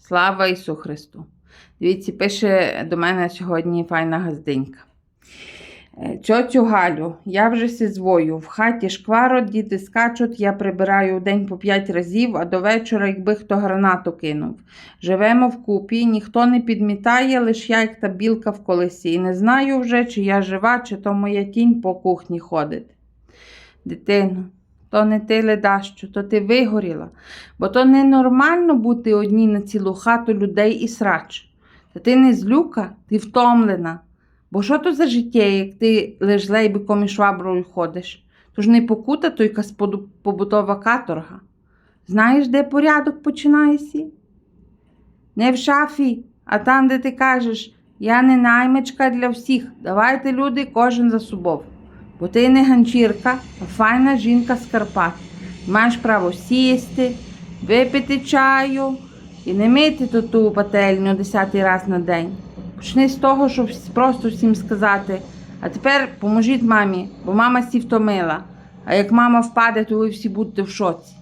Слава Ісу Христу! Дивіться, пише до мене сьогодні файна газденька. Е, Галю, я вже сізвою. В хаті шкваро, діти скачуть, я прибираю в день по п'ять разів, а до вечора, якби хто гранату кинув. Живемо вкупі, ніхто не підмітає, лиш я, як та білка в колесі. І не знаю вже, чи я жива, чи то моя тінь по кухні ходить. Дитино, то не ти ледащо, то ти вигоріла, бо то ненормально бути одній на цілу хату людей і срач. Та ти не злюка, ти втомлена. Бо що то за життя, як ти лиш лейбиком і шваброю ходиш? То ж не покута, то якась побутова каторга. Знаєш, де порядок починається? Не в шафі, а там, де ти кажеш, я не наймичка для всіх. Давайте, люди, кожен за собою. Бо ти не ганчірка, а файна жінка з Карпат. Маєш право сісти, випити чаю і не мити ту ту пательню десятий раз на день. Почни з того, щоб просто всім сказати. А тепер поможіть мамі, бо мама сі втомила. А як мама впаде, то ви всі будете в шоці.